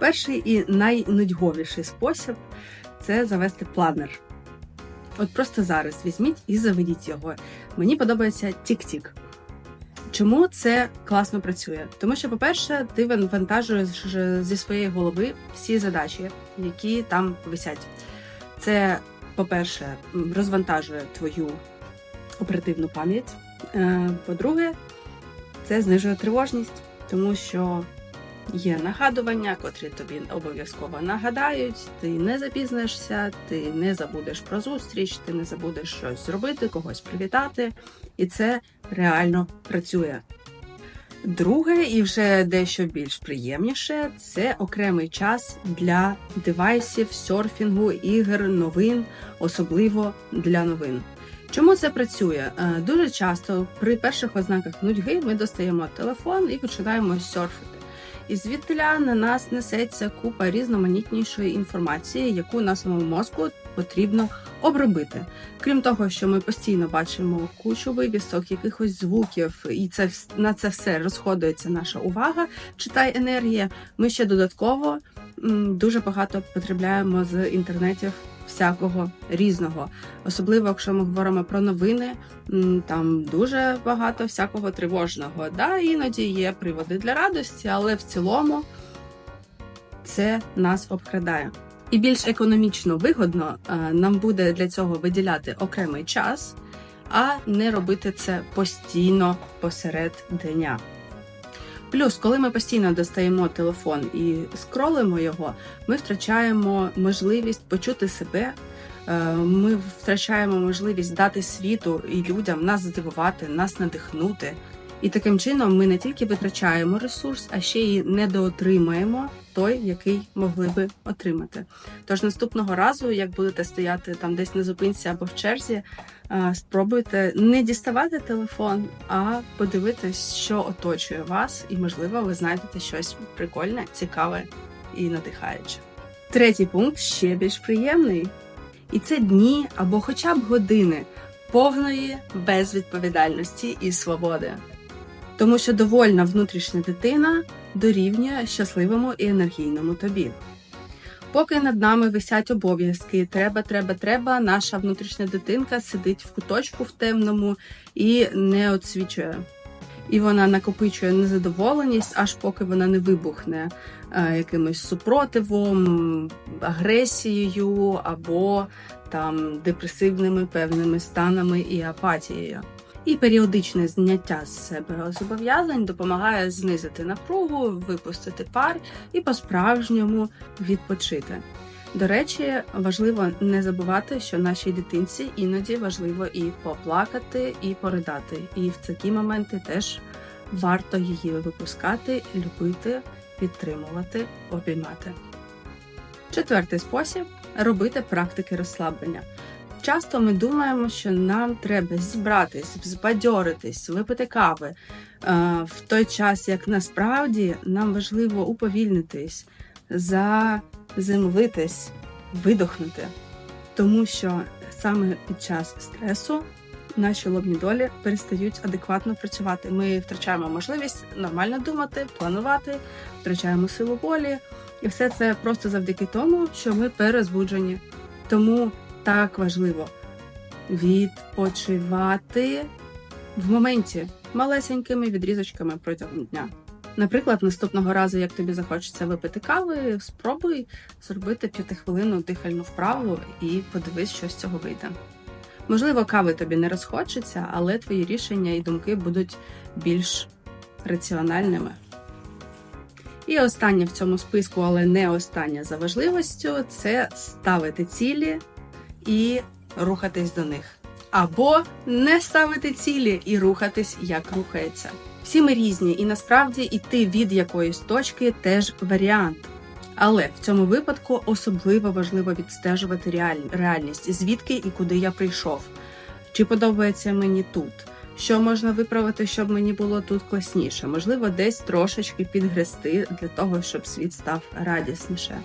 Перший і найнудьговіший спосіб це завести планер. От просто зараз візьміть і заведіть його. Мені подобається TikTok. Чому це класно працює? Тому що, по-перше, ти вантажуєш зі своєї голови всі задачі, які там висять. Це, по-перше, розвантажує твою оперативну пам'ять. Е, По-друге, це знижує тривожність, тому що є нагадування, котрі тобі обов'язково нагадають, ти не запізнишся, ти не забудеш про зустріч, ти не забудеш щось зробити, когось привітати, і це реально працює. Друге, і вже дещо більш приємніше, це окремий час для девайсів, серфінгу, ігр, новин, особливо для новин. Чому це працює? Е, дуже часто при перших ознаках нудьги ми достаємо телефон і починаємо серфити. І звідтиля на нас несеться купа різноманітнішої інформації, яку нашому мозку потрібно обробити. Крім того, що ми постійно бачимо кучу вивісок, якихось звуків, і це на це все розходується наша увага, читай енергія. Ми ще додатково дуже багато потребляємо з інтернетів всякого різного. Особливо, якщо ми говоримо про новини, там дуже багато всякого тривожного. Да, Іноді є приводи для радості, але в цілому це нас обкрадає. І більш економічно вигодно е, нам буде для цього виділяти окремий час, а не робити це постійно посеред дня. Плюс, коли ми постійно достаємо телефон і скролимо його, ми втрачаємо можливість почути себе. Е, ми втрачаємо можливість дати світу і людям нас здивувати, нас надихнути. І таким чином ми не тільки витрачаємо ресурс, а ще й недоотримаємо той, який могли би отримати. Тож наступного разу, як будете стояти там десь на зупинці або в черзі, спробуйте не діставати телефон, а подивитись, що оточує вас, і, можливо, ви знайдете щось прикольне, цікаве і надихаюче. Третій пункт ще більш приємний. І це дні або хоча б години повної безвідповідальності і свободи тому що довольна внутрішня дитина дорівнює щасливому і енергійному тобі. Поки над нами висять обов'язки, треба, треба, треба, наша внутрішня дитинка сидить в куточку в темному і не отсвічує. І вона накопичує незадоволеність, аж поки вона не вибухне е, якимось супротивом, агресією або там депресивними певними станами і апатією. І періодичне зняття з себе зобов'язань допомагає знизити напругу, випустити пар і по-справжньому відпочити. До речі, важливо не забувати, що нашій дитинці іноді важливо і поплакати, і поридати. І в такі моменти теж варто її випускати, любити, підтримувати, обіймати. Четвертий спосіб робити практики розслаблення. Часто ми думаємо, що нам треба зібратись, взбадьоритись, випити кави е, в той час, як насправді нам важливо уповільнитись, заземлитись, видохнути. Тому що саме під час стресу наші лобні долі перестають адекватно працювати. Ми втрачаємо можливість нормально думати, планувати, втрачаємо силу волі, і все це просто завдяки тому, що ми перезбуджені. Тому так важливо відпочивати в моменті малесенькими відрізочками протягом дня. Наприклад, наступного разу, як тобі захочеться випити кави, спробуй зробити п'ятихвилинну дихальну вправу і подивись, що з цього вийде. Можливо, кави тобі не розхочеться, але твої рішення і думки будуть більш раціональними. І останнє в цьому списку, але не останнє за важливостю, це ставити цілі і рухатись до них. Або не ставити цілі і рухатись, як рухається. Всі ми різні, і насправді йти від якоїсь точки теж варіант. Але в цьому випадку особливо важливо відстежувати реальність, звідки і куди я прийшов. Чи подобається мені тут? Що можна виправити, щоб мені було тут класніше? Можливо, десь трошечки підгрести для того, щоб світ став радісніше.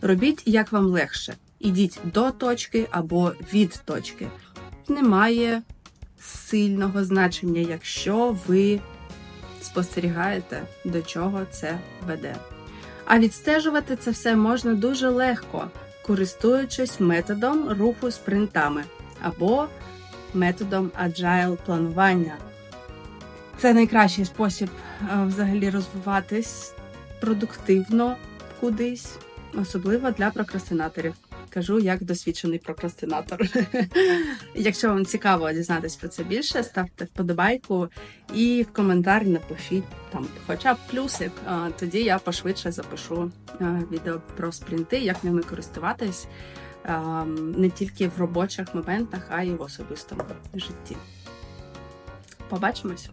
Робіть як вам легше ідіть до точки або від точки. Немає сильного значення, якщо ви спостерігаєте, до чого це веде. А відстежувати це все можна дуже легко, користуючись методом руху спринтами або методом agile планування. Це найкращий спосіб е, взагалі розвиватись продуктивно кудись, особливо для прокрастинаторів. Кажу як досвідчений прокрастинатор. Якщо вам цікаво дізнатись про це більше, ставте вподобайку і в коментарі напишіть там хоча б плюсик. Тоді я пошвидше запишу е, відео про спринти, як ними користуватись е, не тільки в робочих моментах, а й в особистому житті. Побачимось!